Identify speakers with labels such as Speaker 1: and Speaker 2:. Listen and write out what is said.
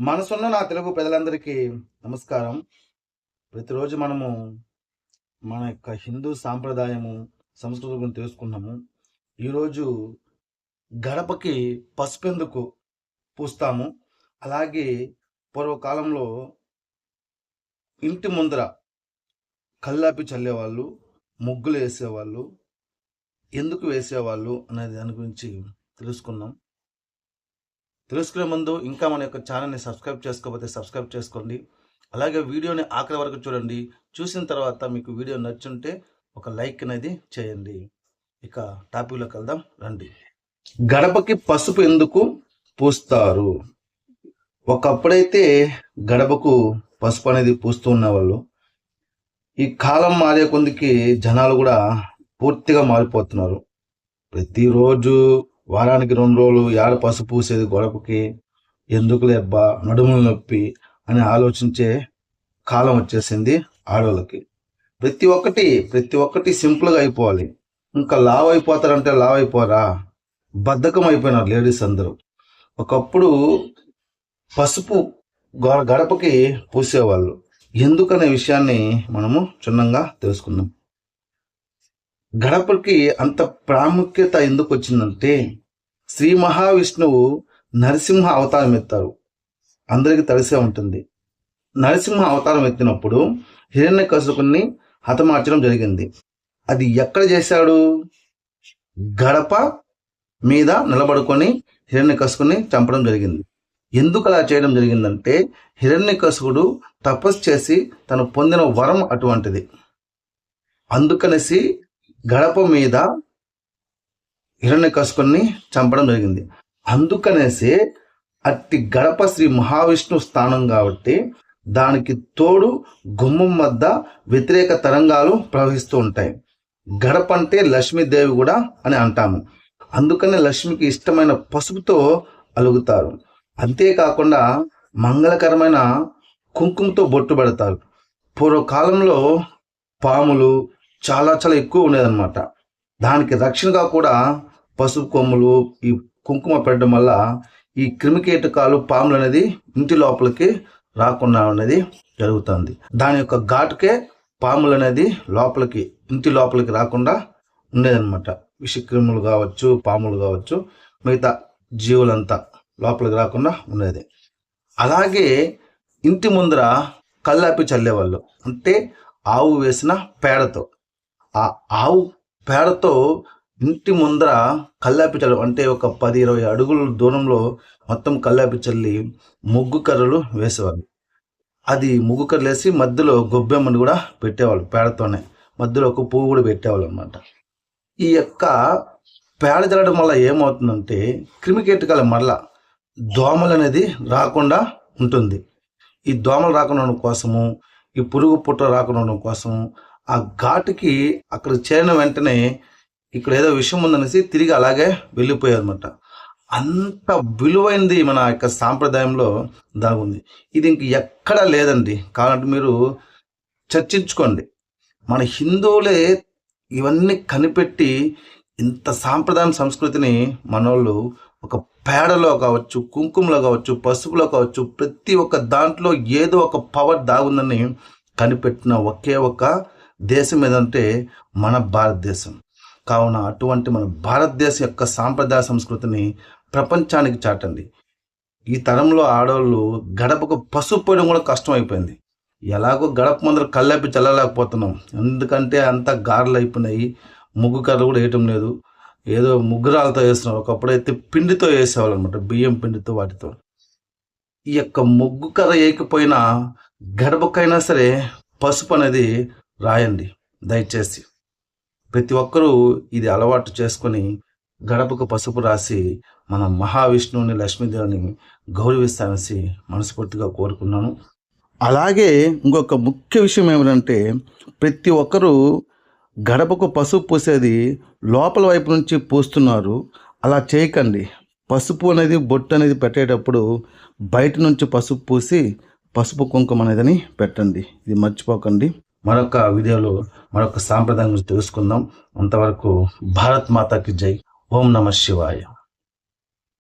Speaker 1: మనసున్న నా తెలుగు ప్రజలందరికీ నమస్కారం. ప్రతిరోజు మనము మన యొక్క హిందూ సాంప్రదాయము సంస్కృతి గురించి తెలుసుకున్నాము ఈరోజు గడపకి పసుపెందుకు పూస్తాము. అలాగే పూర్వకాలంలో ఇంటి ముందర కల్లాపి చల్లేవాళ్ళు ముగ్గులు వేసేవాళ్ళు ఎందుకు వేసేవాళ్ళు అనే దాని గురించి తెలుసుకున్నాం తెలుసుకునే ముందు ఇంకా మన యొక్క ఛానల్ని సబ్స్క్రైబ్ చేసుకోకపోతే సబ్స్క్రైబ్ చేసుకోండి. అలాగే వీడియోని ఆఖరి వరకు చూడండి. చూసిన తర్వాత మీకు వీడియో నచ్చుంటే ఒక లైక్ అనేది చేయండి. ఇక టాపిక్లోకి వెళ్దాం. రండి. గడపకి పసుపు ఎందుకు పూస్తారు? ఒకప్పుడైతే గడపకు పసుపు అనేది పూస్తూ ఉన్నవాళ్ళు. ఈ కాలం మారే కొందికి జనాలు కూడా పూర్తిగా మారిపోతున్నారు. ప్రతిరోజు వారానికి రెండు రోజులు ఏడ పసుపు పూసేది గొడపకి? ఎందుకు లేబ్బా నడుముల నొప్పి అని ఆలోచించే కాలం వచ్చేసింది ఆడవాళ్ళకి ప్రతి ఒక్కటి ప్రతి ఒక్కటి సింపుల్గా అయిపోవాలి. ఇంకా లావ్ అయిపోతారంటే లావ్ అయిపోరా? బద్ధకం అయిపోయినారు లేడీస్ అందరూ. ఒకప్పుడు పసుపు గ- గడపకి పూసేవాళ్ళు. ఎందుకనే విషయాన్ని మనము క్షుణ్ణంగా తెలుసుకుందాం. గడపకి అంత ప్రాముఖ్యత ఎందుకు వచ్చిందంటే శ్రీ మహావిష్ణువు నరసింహ అవతారం ఎత్తారు. అందరికీ తెలిసే ఉంటుంది. నరసింహ అవతారం ఎత్తినప్పుడు హిరణ్య కసుకుని హతమార్చడం జరిగింది. అది ఎక్కడ చేశాడు? గడప మీద నిలబడుకొని హిరణ్య కసుకుని చంపడం జరిగింది. ఎందుకు అలా చేయడం జరిగిందంటే హిరణ్య కసుకుడు తపస్సు చేసి తను పొందిన వరం అటువంటిది. అందుకనేసి గడప మీద హిరణ్య కసుకుని చంపడం జరిగింది. అందుకనేసి అట్టి గడప శ్రీ మహావిష్ణు స్థానం కాబట్టి దానికి తోడు గుమ్మం వద్ద వ్యతిరేక తరంగాలు ప్రవహిస్తూ ఉంటాయి. గడప అంటే లక్ష్మీదేవి కూడా అని అంటాము. అందుకనే లక్ష్మికి ఇష్టమైన పసుపుతో అలుగుతారు. అంతేకాకుండా మంగళకరమైన కుంకుమతో బొట్టు పెడతారు. పూర్వకాలంలో పాములు చాలా చాలా ఎక్కువ ఉండేదన్నమాట. దానికి రక్షణగా కూడా పసుపు కొమ్ములు ఈ కుంకుమ పెట్టడం వల్ల ఈ క్రిమికీటకాలు పాములు అనేది ఇంటి లోపలికి రాకుండా అనేది జరుగుతుంది. దాని యొక్క ఘాటుకే పాములు అనేది లోపలికి ఇంటి లోపలికి రాకుండా ఉండేదన్నమాట. విషక్రిములు కావచ్చు పాములు కావచ్చు మిగతా జీవులంతా లోపలికి రాకుండా ఉండేది. అలాగే ఇంటి ముందర కల్లాపి చల్లేవాళ్ళు. అంటే ఆవు వేసిన పేడతో. ఆ ఆవు పేడతో ఇంటి ముందర కల్లాపి చల్లు అంటే ఒక పది ఇరవై అడుగుల దూరంలో మొత్తం కల్లాపి చల్లి ముగ్గు కర్రలు వేసేవాళ్ళు. అది ముగ్గు కర్రలు వేసి మధ్యలో గొబ్బెమ్మని కూడా పెట్టేవాళ్ళు పేడతోనే. మధ్యలో ఒక పువ్వు కూడా పెట్టేవాళ్ళు అనమాట ఈ యొక్క పేడ తిరగడం వల్ల ఏమవుతుందంటే క్రిమికీటకాల మరల దోమలు అనేది రాకుండా ఉంటుంది. ఈ దోమలు రాకుండా ఉండడం కోసము ఈ పురుగు పుట్ట రాకుండా ఉండడం కోసము ఆ ఘాటుకి అక్కడ చేరిన వెంటనే ఇక్కడ ఏదో విషయం ఉందనేసి తిరిగి అలాగే వెళ్ళిపోయారు అనమాట అంత విలువైనది మన యొక్క సాంప్రదాయంలో దాగుంది. ఇది ఇంక ఎక్కడా లేదండి. కాబట్టి మీరు చర్చించుకోండి. మన హిందువులే ఇవన్నీ కనిపెట్టి ఇంత సాంప్రదాయం సంస్కృతిని మనోళ్ళు ఒక పేడలో కావచ్చు కుంకుమలో కావచ్చు పసుపులో కావచ్చు ప్రతి ఒక్క దాంట్లో ఏదో ఒక పవర్ దాగుందని కనిపెట్టిన ఒకే ఒక దేశం ఏదంటే మన భారతదేశం. కావున అటువంటి మన భారతదేశం యొక్క సాంప్రదాయ సంస్కృతిని ప్రపంచానికి చాటండి. ఈ తరంలో ఆడవాళ్ళు గడపకు పసుపు పోయడం కూడా కష్టం అయిపోయింది ఎలాగో గడప ముందర కళ్ళపి చల్లలేకపోతున్నాం. ఎందుకంటే అంతా గారెలు అయిపోయినాయి. ముగ్గు కర్రలు కూడా వేయటం లేదు. ఏదో ముగ్గురాలతో వేస్తున్నారు. ఒకప్పుడైతే పిండితో వేసేవాళ్ళు అనమాట బియ్యం పిండితో వాటితో. ఈ యొక్క ముగ్గు కర్ర వేయకపోయినా గడపకైనా సరే పసుపు అనేది రాయండి. దయచేసి. ప్రతి ఒక్కరూ ఇది అలవాటు చేసుకొని గడపకు పసుపు రాసి మన మహావిష్ణువుని లక్ష్మీదేవిని గౌరవిస్తానని మనస్ఫూర్తిగా కోరుకున్నాను. అలాగే ఇంకొక ముఖ్య విషయం ఏమిటంటే ప్రతి ఒక్కరూ గడపకు పసుపు పూసేది లోపల వైపు నుంచి పూస్తున్నారు. అలా చేయకండి. పసుపు అనేది బొట్టు అనేది పెట్టేటప్పుడు బయట నుంచి పసుపు పూసి పసుపు కుంకుమ అనేదని పెట్టండి. ఇది మర్చిపోకండి. మరొక వీడియోలో మరొక సాంప్రదాయం గురించి తెలుసుకుందాం. అంతవరకు భారత్ మాతాకి జై. ఓం నమ శివాయ.